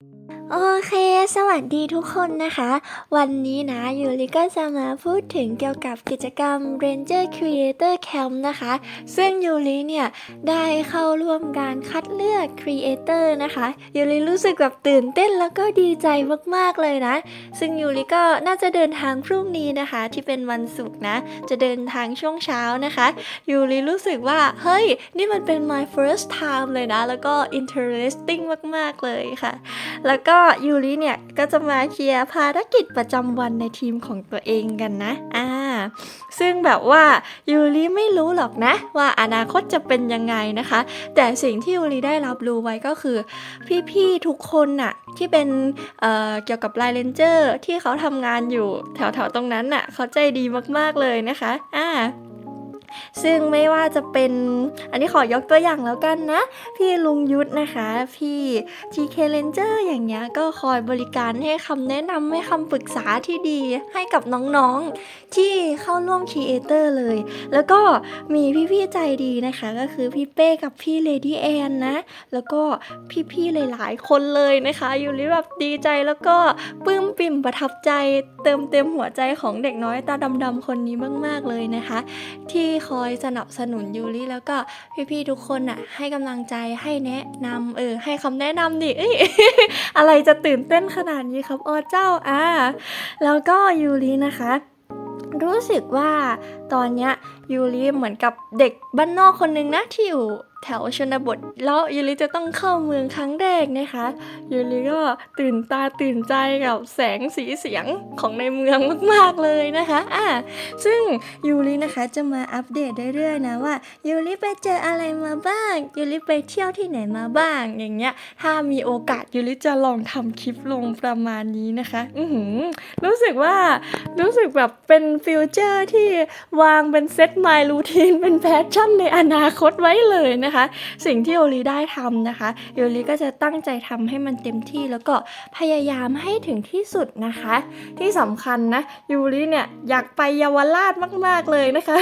you โอเค สวัสดีทุกคนนะคะ วันนี้นะยูริก็จะมาพูดถึงเกี่ยวกับกิจกรรม Ranger Creator Camp นะคะ ซึ่งยูริเนี่ย ได้เข้าร่วมการคัดเลือก Creator นะคะยูริรู้สึกแบบตื่นเต้นแล้วก็ดีใจมากๆเลยนะ ซึ่งยูริก็น่าจะเดินทางพรุ่งนี้นะคะ ที่เป็นวันศุกร์นะ จะเดินทางช่วงเช้านะคะยูริรู้สึกว่า เฮ้ย นี่มันเป็น my first time เลยนะ แล้วก็ interesting มากๆเลยค่ะ แล้วก็ยูริเนี่ย ก็จะมาเคลียร์ภารกิจประจำวันในทีมของตัวเองกันนะ อ่า ซึ่งแบบว่ายูริไม่รู้หรอกนะ ว่าอนาคตจะเป็นยังไงนะคะ แต่สิ่งที่ยูริได้รับรู้ไว้ก็คือ พี่ๆทุกคนน่ะที่เป็นเเกี่ยวกับไลน์เลนเจอร์ที่เขาทำงานอยู่แถวๆตรงนั้นน่ะเขาใจดีมากๆเลยนะคะ อ่า ซึ่งไม่ว่าจะเป็นอันนี้ขอยกตัวอย่างแล้วกันนะ พี่ลุงยุทธนะคะ พี่ TK Ranger อย่างเงี้ยก็คอยบริการให้คำแนะนำให้คำปรึกษาที่ดีให้กับน้องๆ ที่เข้าร่วมครีเอเตอร์เลย แล้วก็มีพี่ๆใจดีนะคะ ก็คือพี่เป้กับพี่เลดี้แอนนะ แล้วก็พี่ๆหลายๆ คนเลยนะคะอยู่ริแบบดีใจแล้วก็ปลื้มปิ่มประทับใจเติมเต็มหัวใจของเด็กน้อยตาดำๆคนนี้มากๆเลยนะคะ ที่คอยสนับสนุนยูริแล้วก็พี่ๆทุกคนน่ะให้กำลังใจให้แนะนำเออให้คำแนะนำดิเอ้ยอะไรจะตื่นเต้นขนาดนี้ครับออเจ้าอ่าแล้วก็ยูรินะคะ รู้สึกว่าตอนเนี้ย ยูริเหมือนกับเด็กบ้านนอกคนนึงนะที่อยู่แถวชนบท แล้วยูริจะต้องเข้าเมืองครั้งแรกนะคะยูริก็ตื่นตาตื่นใจกับแสงสีเสียงของในเมืองมากๆเลยนะคะอ่าซึ่งยูรินะคะจะมาอัปเดตเรื่อยๆนะว่ายูริไปเจออะไรมาบ้างยูริไปเที่ยวที่ไหนมาบ้าง อย่างเงี้ย ถ้ามีโอกาสยูริจะลองทำคลิปลงประมาณนี้นะคะ อือหือรู้สึกว่า รู้สึกแบบเป็นฟิวเจอร์ที่วางเป็นเซต my routine เป็นแพชชั่นในอนาคตไว้เลยนะคะ สิ่งที่โอริได้ทำนะคะโอริก็จะตั้งใจทำให้มันเต็มที่แล้วก็พยายามให้ถึงที่สุดนะคะ ที่สำคัญนะยูริเนี่ยอยากไปเยาวราชมากๆเลยนะคะ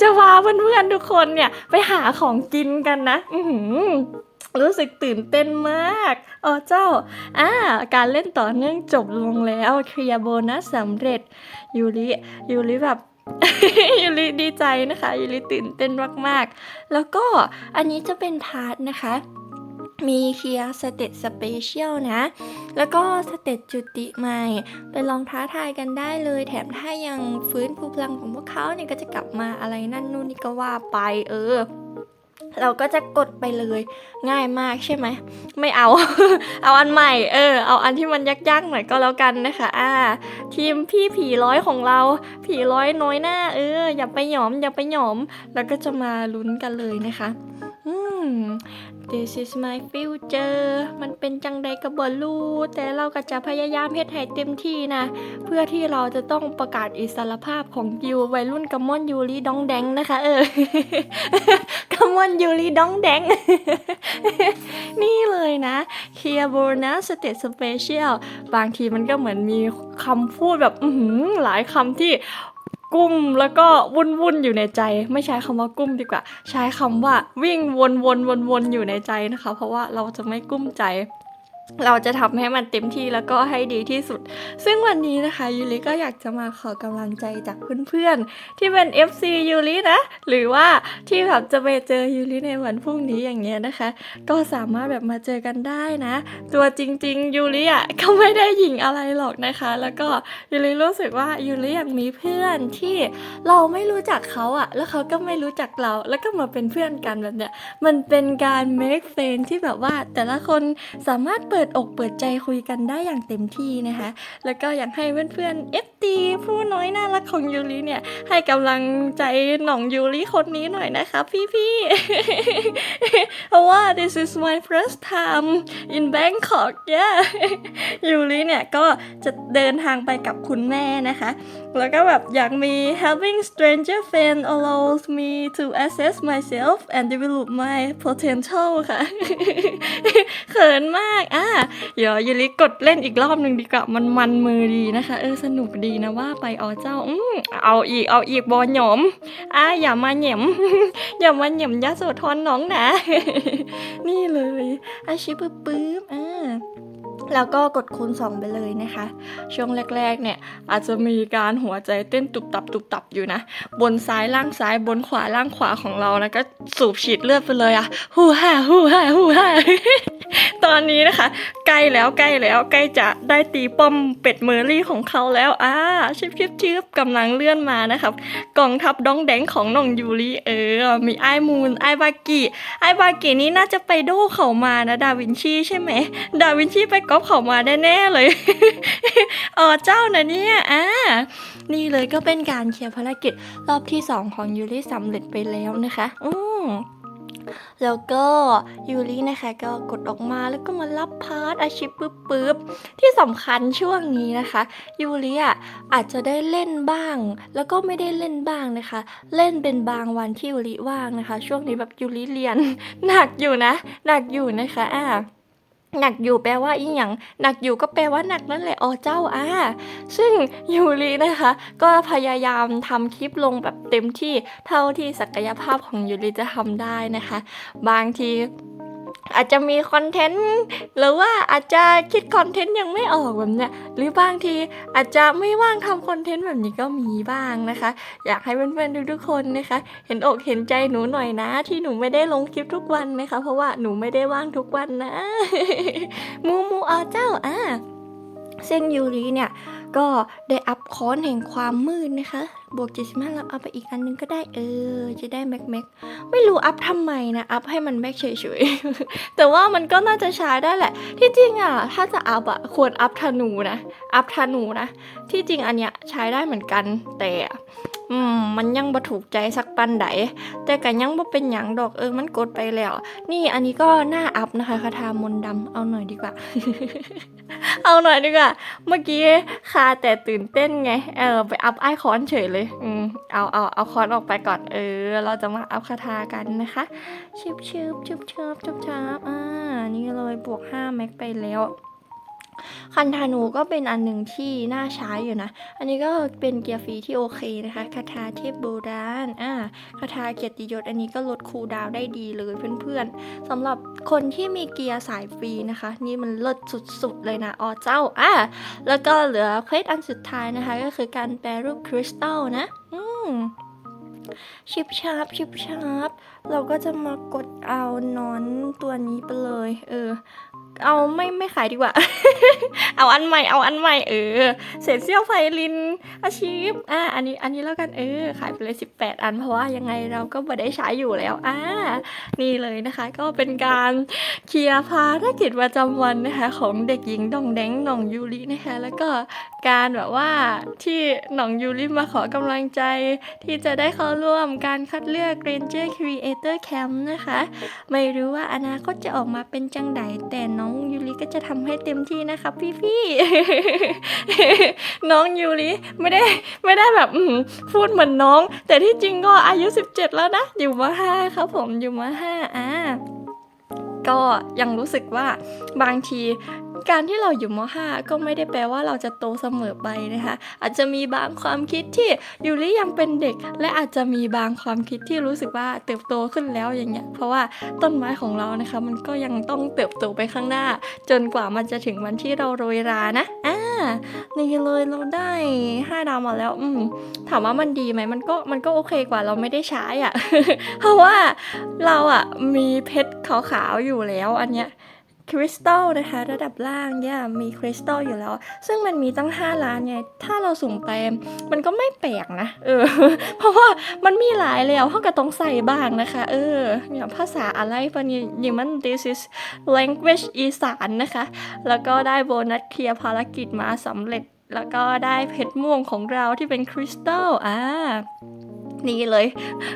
จะพาเพื่อนๆทุกคนเนี่ยไปหาของกินกันนะ อื รู้สึกตื่นเต้นมากอ๋อเจ้าอ่าการเล่นต่อเนื่องจบลงแล้วเคลียร์โบนัสสำเร็จยูริยูริแบบยูริดีใจนะคะยูริตื่นเต้นมากๆ แล้วก็อันนี้จะเป็นพาร์ทนะคะมีเคลียร์สเตตสเปเชียลนะ แล้วก็สเตตจุติใหม่ ไปลองท้าทายกันได้เลย แถมถ้ายังฟื้นภูพลังของพวกเขาเนี่ยก็จะกลับมาอะไรนั่นนู่นนี่ก็ว่าไปเออ เราก็จะกดไปเลยง่ายมากใช่ไหม ไม่เอา เอาอันใหม่ เออ เอาอันที่มันยากๆหน่อยก็แล้วกันนะคะอ่าทีมพี่ผีร้อยของเรา ผีร้อยน้อยหน้า เออ อย่าไปหยอมอย่าไปหยอม แล้วก็จะมาลุ้นกันเลยนะคะ อืม This is my future มันเป็นจังใดกับบอลูแต่เราก็จะพยายามเฮ็ดให้เต็มที่นะ เพื่อที่เราจะต้องประกาศอิสรภาพของยูวัยรุ่นกัมมอนยูริดองแดงนะคะ เออกัมมอนยูริดองแดง นี่เลยนะเคียโบนะสเตตสเปเชียลบางทีมันก็เหมือนมีคำพูดแบบอือหือหลายคำที่ กุ้มแล้วก็วุ่นวุ่นๆอยู่ในใจ ไม่ใช้คำว่ากุ้มดีกว่า ใช้คำว่าวิ่งวนวนวนวนๆอยู่ในใจนะคะ เพราะว่าเราจะไม่กุ้มใจ เราจะทำให้มันเต็มที่แล้วก็ให้ดีที่สุด ซึ่งวันนี้นะคะยูริก็อยากจะมาขอกำลังใจจากเพื่อนๆ ที่เป็น FC ยูรินะ หรือว่าที่แบบจะไปเจอยูริในวันพรุ่งนี้อย่างเงี้ยนะคะ ก็สามารถแบบมาเจอกันได้นะ ตัวจริงๆยูริอะก็ไม่ได้หญิงอะไรหรอกนะคะ แล้วก็ยูริรู้สึกว่ายูริยังมีเพื่อนที่เราไม่รู้จักเขาอะ แล้วเขาก็ไม่รู้จักเรา แล้วก็มาเป็นเพื่อนกันแบบเนี้ยมันเป็นการ make friend ที่แบบว่าแต่ละคนสามารถเปิดิดอกเปิดใจคุยกันได้อย่างเต็มที่นะคะ แล้วก็อยากให้เพื่อนๆ FT ผู้น้อยน่ารักของยูริเนี่ย ให้กำลังใจหน่องยูริคนนี้หน่อยนะคะพี่ๆเพราะว่า this is my first time in Bangkok yeah ยูริเนี่ยก็จะเดินทางไปกับคุณแม่นะคะ แล้วก็แบบอยากมี having stranger friend allows me to assess myself and develop my potential ค่ะ เขินมากอะเดี๋ยวยูริกดเล่นอีกรอบหนึ่งดีกว่ามันมันมือดีนะคะ เออสนุกดีนะว่าไปอ๋อเจ้าอืมเอาอีกเอาอีกบอหยอมอ่าอย่ามาเหยี่ยมอย่ามาเหยี่ยมยะโสธรน้องนะ นี่เลยอาชิปปื๊บอ่า แล้วก็กดคูณ2ไปเลยนะคะ ช่วงแรกๆเนี่ยอาจจะมีการหัวใจเต้นตุบตับตุบตับอยู่นะ บนซ้ายล่างซ้ายบนขวาล่างขวาของเรานะก็สูบฉีดเลือดไปเลยอะฮู้ฮ่าฮู้ฮ่าฮู้ฮ่าตอนนี้นะคะ ใกล้แล้วใกล้แล้วใกล้จะได้ตีป้อมเป็ดเมอรี่ของเขาแล้วอ่าชิบชิบชิบกำลังเลื่อนมานะครับกองทัพดองแดงของน้องยูริเออ มีไอมูนไอบากิไอบากินี่น่าจะไปโดเขามานะดาวินชีใช่ไหมดาวินชีไปก๊อปเขามาแน่ๆเลยอ๋อเจ้านะเนี่ยอ่านี่เลยก็เป็นการเคลียร์ภารกิจรอบที่ 2 ของยูริสำเร็จไปแล้วนะคะ อืมแล้วก็ยูรินะคะก็กดออกมาแล้วก็มารับพาร์ทอาชีพปึ๊บป๊บที่สำคัญช่วงนี้นะคะยูริอะอาจจะได้เล่นบ้าง แล้วก็ไม่ได้เล่นบ้างนะคะ เล่นเป็นบางวันที่ยูริว่างนะคะ ช่วงนี้แบบยูริเรียนหนักอยู่นะหนักอยู่นะคะอ่า หนักอยู่แปลว่าอีหยังหนักอยู่ก็แปลว่าหนักนั่นแหละอ๋อเจ้าอ่าซึ่งยูรินะคะ ก็พยายามทำคลิปลงแบบเต็มที่เท่าที่ศักยภาพของยูริจะทำได้นะคะ บางที อาจจะมีคอนเทนต์หรือว่าอาจจะคิดคอนเทนต์ยังไม่ออกแบบเนี้ยหรือบางทีอาจจะไม่ว่างทำคอนเทนต์แบบนี้ก็มีบ้างนะคะ อยากให้เพื่อนๆทุกๆคนนะคะ เห็นอกเห็นใจหนูหน่อยนะ ที่หนูไม่ได้ลงคลิปทุกวันนะคะ เพราะว่าหนูไม่ได้ว่างทุกวันนะมูมูอาเจ้าอะซึ่งยูริเนี่ย ก็ได้อัพค้อนแห่งความมืดนะคะ บวก 75แล้วเอาไปอีกอันนึงก็ได้เออ จะได้แม็กแม็กไม่รู้อัพทำไมนะ อัพให้มันแม็กเฉยๆ แต่ว่ามันก็น่าจะใช้ได้แหละ ที่จริงอะ ถ้าจะอัพอะ ควรอัพธนูนะ อัพธนูนะ ที่จริงอันเนี้ยใช้ได้เหมือนกันแต่อืมมันยังบ่ถูกใจสักปันใดแต่ก็ยังบ่เป็นหยังดอกเออมันกดไปแล้ว นี่อันนี้ก็น่าอัพนะคะคาถามนดำเอาหน่อยดีกว่า เอาหน่อยดีกว่า เมื่อกี้คาแต่ตื่นเต้นไง เออไปอัพไอคอนเฉยเลย อืมเอาเอาเอาคอนออกไปก่อน เออ เราจะมาอัพคาถากันนะคะชิบชิบชิบชิบชิบชิบอ่า นี่เลยบวก5แม็กไปแล้ว คันธนูก็เป็นอันหนึ่งที่น่าใช้อยู่นะ อันนี้ก็เป็นเกียร์ฟรีที่โอเคนะคะคาถาเทพโบราณอ่าคาถาเกียรติยศอันนี้ก็ลดคูลดาวน์ได้ดีเลยเพื่อนๆสำหรับคนที่มีเกียร์สายฟรีนะคะ นี่มันเลิศสุดๆเลยนะอ๋อเจ้าอ่าแล้วก็เหลือเควสอันสุดท้ายนะคะ ก็คือการแปรรูปคริสตัลนะ อืมชิบชาร์ปชิบชาร์ปเราก็จะมากดเอานอนตัวนี้ไปเลย เออ เอาไม่ไม่ขายดีกว่า เอาอันใหม่เอาอันใหม่เออ เศษเสี้ยวไฟลินอาชีพอ่าอันนี้อันนี้แล้วกันเออ ขายไปเลย 18 อันเพราะว่ายังไงเราก็ไม่ได้ใช้อยู่แล้วอ่านี่เลยนะคะ ก็เป็นการเคลียร์ภารกิจประจำวันนะคะของเด็กหญิงดองแดงหน่องยูรินะคะแล้วก็การแบบว่าที่หน่องยูริมาขอกำลังใจ ที่จะได้เข้าร่วมการคัดเลือก Ranger Creator Camp นะคะ ไม่รู้ว่าอนาคตจะออกมาเป็นจังไดแต่น้องยูริก็จะทำให้เต็มที่นะคะพี่ๆน้องยูริไม่ได้ไม่ได้แบบพูดเหมือนน้อง แต่ที่จริงก็อายุ 17 แล้วนะ อยู่มาห้าครับผมอยู่มาห้าอ่า ก็ยังรู้สึกว่าบางทีการที่เราอยู่ม .5 ก็ไม่ได้แปลว่าเราจะโตเสมอไปนะคะ อาจจะมีบางความคิดที่ยูริยังเป็นเด็ก และอาจจะมีบางความคิดที่รู้สึกว่าเติบโตขึ้นแล้วอย่างเงี้ย เพราะว่าต้นไม้ของเรานะคะ มันก็ยังต้องเติบโตไปข้างหน้า จนกว่ามันจะถึงวันที่เราโรยรานะอ่า นี่เลยเราได้ 5 ดาวมาแล้ว อืมถามว่ามันดีไหมมันก็มันก็โอเคกว่าเราไม่ได้ใช้อะ เพราะว่าเราอะมีเพชรขาวๆอยู่แล้วอันเนี้ย คริสตัลนะคะ ระดับล่างเนี่ยมีคริสตัลอยู่แล้ว ซึ่งมันมีตั้ง 5 ล้านไง ถ้าเราสุ่มไปมันก็ไม่แปลกนะเออ เพราะว่ามันมีหลายแล้วเขาก็ต้องใส่บ้างนะคะ เออเนี่ยภาษาอะไรปะเนี่ยอย่างมัน this is language อีสานนะคะ แล้วก็ได้โบนัสเคลียร์ภารกิจมาสำเร็จ แล้วก็ได้เพชรม่วงของเราที่เป็นคริสตัลอ่า นี่เลย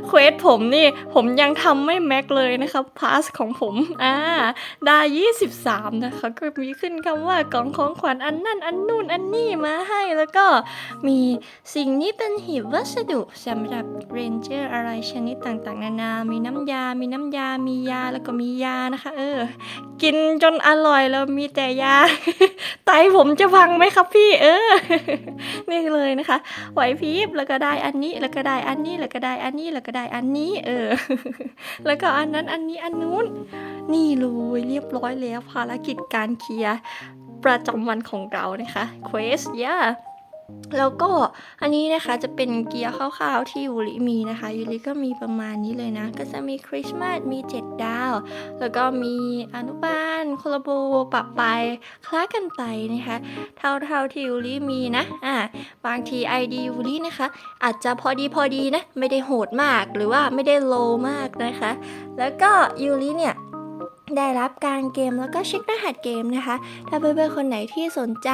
เควสผมนี่ผมยังทำไม่แม็กเลยนะครับพาสของผมอ่าได้23 นะคะ ก็มีขึ้นคำว่ากล่องของขวัญอันนั่นอันนู่นอันนี่มาให้แล้วก็มีสิ่งนี้เป็นหีบวัสดุสำหรับเรนเจอร์อะไรชนิดต่างๆ นานา มีน้ำยา มีน้ำยา มียาแล้วก็มียานะคะ เออ กินจนอร่อยแล้วมีแต่ยา ไตผมจะพังไหมครับพี่ เออ นี่เลยนะคะไหวพริบแล้วก็ได้อันนี้แล้วก็ได้อันนี้แล้วก็ได้อันนี้แล้วก็ได้อันนี้ เออ แล้วก็อันนั้นอันนี้อันนู้น นี่เลยเรียบร้อยแล้วภารกิจการเคลียร์ประจำวันของเรานะคะ Quest yeah แล้วก็อันนี้นะคะจะเป็นเกียร์คร่าวๆที่ยูริมีนะคะยูริก็มีประมาณนี้เลยนะ ก็จะมีคริสต์มาสมี 7 ดาว แล้วก็มีอนุบาลโคลาโบปรับไปคล้ากันไปนะคะ เท่าๆที่ยูริมีนะอ่าบางที ID ยูรินะคะ อาจจะพอดีพอดีนะ ไม่ได้โหดมากหรือว่าไม่ได้โลมากนะคะ แล้วก็ยูริเนี่ย ได้รับการเกมแล้วก็เช็ครหัสเกมนะคะ ถ้าเพื่อนๆคนไหนที่สนใจ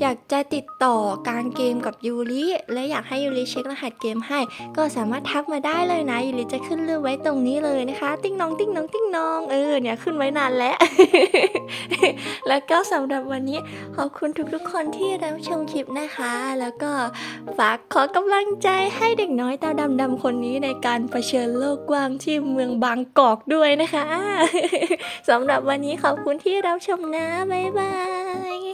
อยากจะติดต่อการเกมกับยูริและอยากให้ยูริเช็ครหัสเกมให้ ก็สามารถทักมาได้เลยนะยูริจะขึ้นรูปไว้ตรงนี้เลยนะคะ ติ๊งน้องติ๊งน้องติ๊งน้องเออเนี่ยขึ้นไว้นานแล้ว แล้วก็สำหรับวันนี้ขอบคุณทุกๆคนที่รับชมคลิปนะคะ แล้วก็ฝากขอกำลังใจให้เด็กน้อยตาดำๆคนนี้ในการเผชิญโลกกว้างที่เมืองบางกอกด้วยนะคะสำหรับวันนี้ขอบคุณที่รับชมนะ บ๊ายบาย